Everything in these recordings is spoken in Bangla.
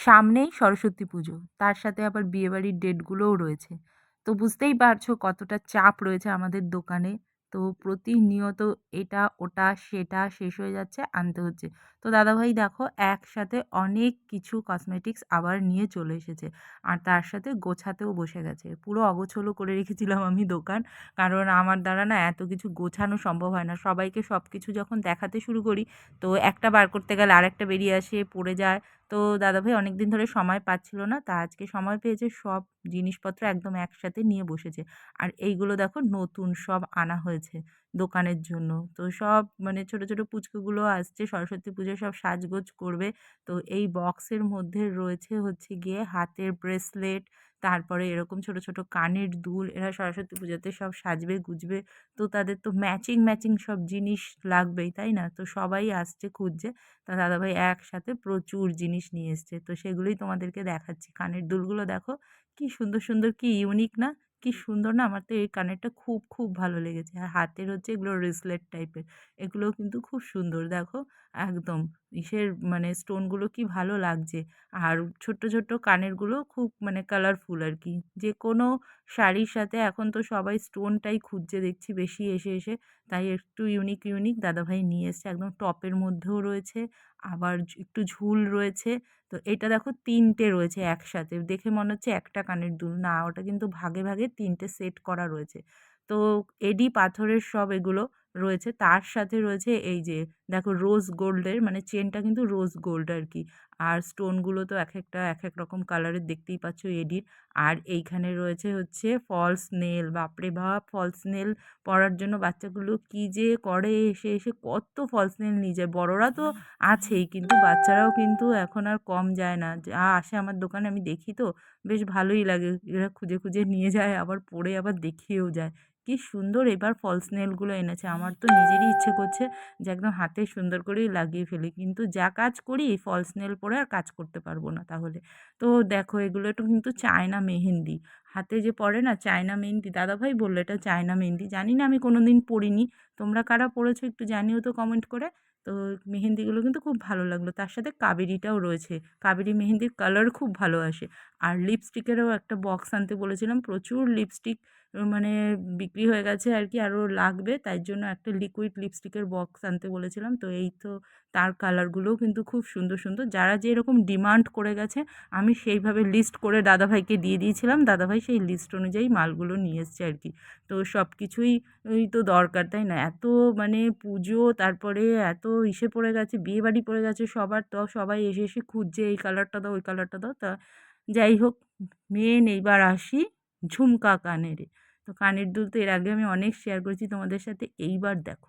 সামনেই সরস্বতী পুজো। তার সাথে আবার বিয়েবাড়ির ডেটগুলোও রয়েছে। তো বুঝতেই পারছ কতটা চাপ রয়েছে আমাদের দোকানে। তো প্রতিনিয়ত এটা, ওটা, সেটা শেষ হয়ে যাচ্ছে, আনতে হচ্ছে। তো দাদাভাই দেখো একসাথে অনেক কিছু কসমেটিক্স আবার নিয়ে চলে এসেছে। আর তার সাথে গোছাতেও বসে গেছে। পুরো অগোছলো করে রেখেছিলাম আমি দোকান। কারণ আমার দ্বারা না এত কিছু গোছানো সম্ভব হয় না। সবাইকে সব কিছু যখন দেখাতে শুরু করি, তো একটা বার করতে গেলে আরেকটা বেরিয়ে আসে, পড়ে যায়। তো দাদাভাই অনেক দিন ধরে সময় পাচ্ছিল না, তা আজকে সময় পেয়েছে সব জিনিসপত্র একদম একসাথে নিয়ে বসেছে। আর এইগুলো দেখো নতুন সব আনা হয়েছে দোকানের জন্য। তো সব মানে ছোট ছোট পুচকুগুলো আসছে, সরস্বতী পুজো সব সাজগোজ করবে। তো এই বক্সের মধ্যে রয়েছে হচ্ছে গিয়ে হাতের ব্রেসলেট তারপরে এরকম ছোট ছোট কানের দুল, এরা সরস্বতী পুজোতে সব সাজবে, গুজবে। তো তাদের তো ম্যাচিং ম্যাচিং সব জিনিস লাগবেই, তাই না? তো সবাই আসছে খুঁজছে। তা দাদাভাই একসাথে প্রচুর জিনিস নিয়ে এসছে। তো সেগুলোই তোমাদেরকে দেখাচ্ছি। কানের দুলগুলো দেখো, কি সুন্দর সুন্দর, কি ইউনিক না? কি সুন্দর না? আমার তো এই কানেরটা খুব খুব ভালো লেগেছে। আর হাতের হচ্ছে এগুলো রিসলেট টাইপের এগুলোও কিন্তু খুব সুন্দর, দেখো? একদম। ইসের মানে স্টোনগুলো কি ভালো লাগছে? আর ছোট্ট ছোট্ট কানেরগুলো খুব মানে কালারফুল আর কি যে কোনো শাড়ির সাথে এখন তো সবাই স্টোনটাই খুঁজছে, দেখছি বেশি এসে এসে। তাই একটু ইউনিক ইউনিক দাদাভাই নিয়ে এসছে। একদম টপের মধ্যেও রয়েছে, আবার একটু ঝুল রয়েছে। তো এটা দেখো তিনটে রয়েছে একসাথে। দেখে মনে হচ্ছে একটা কানের দুল। না, ওটা কিন্তু ভাগে ভাগে তিনটে সেট করা রয়েছে। তো এডি পাথরের সব এগুলো রয়েছে। তার সাথে রয়েছে এই যে, দেখো রোজ গোল্ডের মানে চেনটা কিন্তু রোজ গোল্ড আর কি আর স্টোনগুলো তো এক একটা, এক এক রকম কালারের দেখতেই পাচ্ছ এডির আর এইখানে রয়েছে হচ্ছে ফলস নেল বাপরে বাপ! ফলস নেল পরার জন্য বাচ্চাগুলো কি যে করে, এসে এসে কত ফলস নেল নিয়ে যায়। বড়রা তো আছেই, কিন্তু বাচ্চারাও কিন্তু এখন আর কম যায় না। যা আসে আমার দোকানে, আমি দেখি তো, বেশ ভালোই লাগে। এরা খুঁজে খুঁজে নিয়ে যায়, আবার পরে আবার দেখিয়েও যায়। কি সুন্দর এবার ফলস নেলগুলো এনেছে। আমার তো নিজেরই ইচ্ছে করছে যে একদম হাতে সুন্দর করেই লাগিয়ে ফেলি। কিন্তু যা কাজ করি ফলস নেল পরে আর কাজ করতে পারব না তাহলে। তো দেখো এগুলো একটু কিন্তু চায়না মেহেন্দি। হাতে যে পড়ে না চায়না মেহেন্দি, দাদাভাই বলল এটা চায়না মেহেন্দি। জানি না আমি কোনো দিন পড়িনি তোমরা কারা পড়েছো একটু জানিও তো কমেন্ট করে। তো মেহেন্দিগুলো কিন্তু খুব ভালো লাগল। তার সাথে কাবেরিটাও রয়েছে। কাবেরি মেহেন্দির কালার খুব ভালো আসে। আর লিপস্টিকেরও একটা বক্স আনতে বলেছিলাম। প্রচুর লিপস্টিক মানে বিক্রি হয়ে গেছে আর কি, আরও লাগবে। তাই জন্য একটা লিকুইড লিপস্টিকের বক্স আনতে বলেছিলাম। তো এই তো তার কালারগুলোও কিন্তু খুব সুন্দর সুন্দর। যারা যে এরকম ডিমান্ড করে গেছে, আমি সেইভাবে লিস্ট করে দাদাভাইকে দিয়ে দিয়েছিলাম। দাদাভাই সেই লিস্ট অনুযায়ী মালগুলো নিয়ে এসছে আর কি। তো সব কিছুই তো দরকার, তাই না? এত মানে পুজো, তারপরে এত ইসে পড়ে গেছে বিয়ে বাড়ি পড়ে গেছে, সবার তো, সবাই এসে এসে খুঁজছে, এই কালারটা দাও, ওই কালারটা দাও। তা যাই হোক মেন এইবার আসি। ঝুমকা কানের তো কানের দুল তো এর আগে আমি অনেক শেয়ার করেছি, তোমাদের সাথে এইবার দেখো।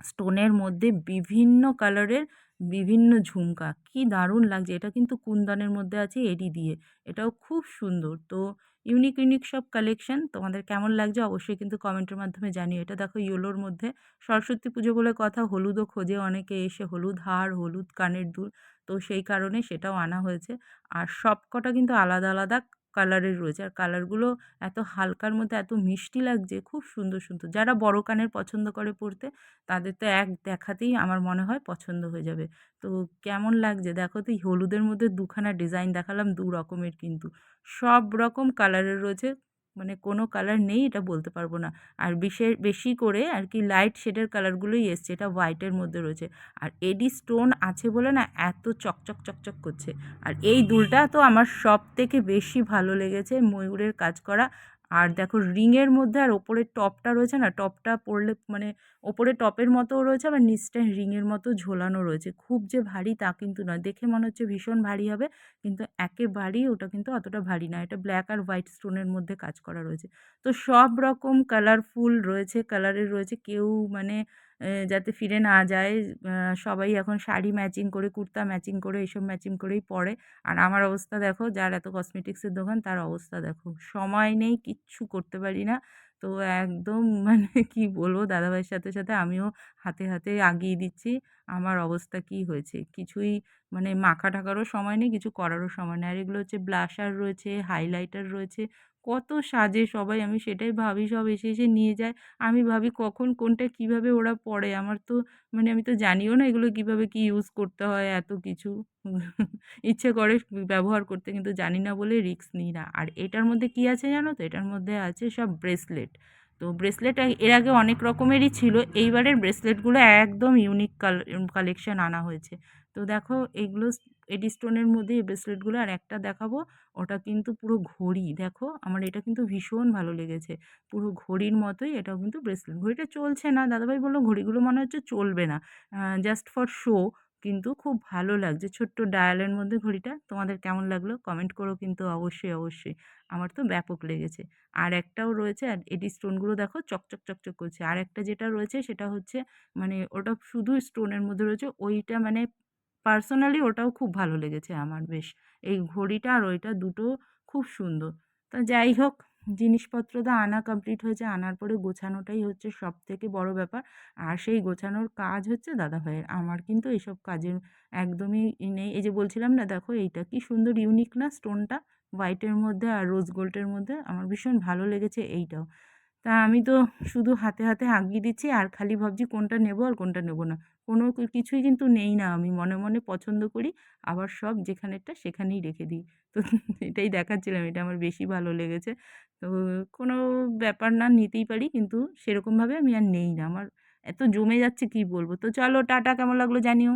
স্টোনের মধ্যে বিভিন্ন কালারের বিভিন্ন ঝুমকা, কি দারুণ লাগছে। এটা কিন্তু কুন্দনের মধ্যে আছে এডি দিয়ে। এটাও খুব সুন্দর। তো ইউনিক ইউনিক সব কালেকশন তোমাদের কেমন লাগছে অবশ্যই কিন্তু কমেন্টের মাধ্যমে জানিও। এটা দেখো ইয়েলোর মধ্যে। সরস্বতী পুজো বলে কথা, হলুদও খোঁজে অনেকে এসে, হলুদ হার, হলুদ কানের দুল। তো সেই কারণে সেটাও আনা হয়েছে। আর সব কটা কিন্তু আলাদা আলাদা কালারের রয়েছে। আর কালারগুলো এত হালকার মধ্যে এত মিষ্টি লাগছে, খুব সুন্দর সুন্দর। যারা বড় কানের পছন্দ করে পড়তে তাদের তো এক দেখাতেই আমার মনে হয় পছন্দ হয়ে যাবে। তো কেমন লাগছে? দেখো তো, এই হলুদের মধ্যে দুখানা ডিজাইন দেখালাম, দু রকমের কিন্তু। সব রকম কালারের রয়েছে। মানে কোনো কালার নেই, এটা বলতে পারব না। আর বিশেষ, বেশি করে আর কি লাইট শেডের কালারগুলোই এসছে, এটা হোয়াইটের মধ্যে রয়েছে। আর এডি স্টোন আছে বলে না, এত চকচক চকচক করছে। আর এই দুলটা তো আমার সব থেকে বেশি ভালো লেগেছে ময়ূরের কাজ করা। আর দেখো রিংয়ের মধ্যে আর ওপরের টপটা রয়েছে না, টপটা পরলে মানে ওপরে টপের মতো রয়েছে আবার নিচটা রিংয়ের মতো ঝোলানো রয়েছে। খুব যে ভারী তা কিন্তু নয়। দেখে মনে হচ্ছে ভীষণ ভারী হবে, কিন্তু একেবারেই ওটা কিন্তু অতটা ভারী না। এটা ব্ল্যাক আর হোয়াইট স্টোনের মধ্যে কাজ করা রয়েছে। তো সব রকম কালারফুল রয়েছে কালারের রয়েছে। কেউ মানে যাতে ফিরে না যায়। সবাই এখন শাড়ি ম্যাচিং করে, কুর্তা ম্যাচিং করে এইসব ম্যাচিং করেই পরে। আর আমার অবস্থা দেখো, যার এত কসমেটিক্সের দোকান, তার অবস্থা দেখো। সময় নেই, কিচ্ছু করতে পারি না। তো একদম মানে কি বলব, দাদাভাইয়ের সাথে সাথে আমিও হাতে হাতে আগিয়ে দিচ্ছি। আমার অবস্থা কি হয়েছে? কিছুই মানে মাখা ঠাকারও সময় নেই, কিছু করারও সময় নেই। আর এগুলো হচ্ছে ব্লাশার রয়েছে, হাইলাইটার রয়েছে, কত সাজে সবাই, আমি সেটাই ভাবি সব এসে এসে নিয়ে যায়। আমি ভাবি কখন কোনটা কীভাবে ওরা পড়ে, আমার তো মানে আমি তো জানিও না এগুলো কীভাবে কী ইউজ করতে হয়, এত কিছু। ইচ্ছে করে ব্যবহার করতে, কিন্তু জানি না বলে রিস্ক নিই না। আর এটার মধ্যে কী আছে জানো তো? এটার মধ্যে আছে সব ব্রেসলেট। তো ব্রেসলেট এর আগে অনেক রকমেরই ছিল, এইবারের ব্রেসলেটগুলো একদম ইউনিক কালেকশন আনা হয়েছে। তো দেখো এগুলো এডি স্টোনের মধ্যে এই ব্রেসলেটগুলো আর একটা দেখাবো, ওটা কিন্তু পুরো ঘড়ি, দেখো আমার এটা কিন্তু ভীষণ ভালো লেগেছে, পুরো ঘড়ির মতোই এটাও কিন্তু ব্রেসলেট, ঘড়িটা চলছে না, দাদাভাই বলল ঘড়িগুলো মনে হচ্ছে চলবে না জাস্ট ফর শো কিন্তু খুব ভালো লাগছে, ছোট্ট ডায়ালের মধ্যে ঘড়িটা, তোমাদের কেমন লাগল কমেন্ট করো কিন্তু অবশ্যই অবশ্যই, আমার তো ব্যাপক লেগেছে, আর একটাও রয়েছে আর এডি স্টোনগুলো দেখো চকচক চকচক করছে, আর একটা যেটা রয়েছে সেটা হচ্ছে মানে ওটা শুধু স্টোনের মধ্যে রয়েছে, ওইটা মানে পার্সোনালি ওটাও খুব ভালো লেগেছে আমার বেশ। এই ঘড়িটা আর ওইটা দুটো খুব সুন্দর। তা যাই হোক, জিনিসপত্র তো আনা কমপ্লিট হয়েছে, আনার পরে গোছানোটাই হচ্ছে সব থেকে বড় ব্যাপার। আর সেই গোছানোর কাজ হচ্ছে দাদাভাইয়ের। আমার কিন্তু এইসব কাজের একদমই নেই। এই যে বলছিলাম না, দেখো এইটা কি সুন্দর ইউনিক না? স্টোনটা হোয়াইটের মধ্যে আর রোজ গোল্ডের মধ্যে। আমার ভীষণ ভালো লেগেছে এইটাও। তা আমি তো শুধু হাতে হাতে আঁকিয়ে দিচ্ছি, আর খালি ভাবছি কোনটা নেব আর কোনটা নেব না। কোনো কিছুই কিন্তু নেই না আমি, মনে মনে পছন্দ করি, আবার সব যেখানেরটা সেখানেই রেখে দিই। তো এটাই দেখাচ্ছিলাম, এটা আমার বেশি ভালো লেগেছে। তো কোনো ব্যাপার না, নিতেই পারি, কিন্তু সেরকমভাবে আমি আর নেই না। আমার এত জমে যাচ্ছে, কি বলব? তো চলো, টাটা, কেমন লাগল জানিও।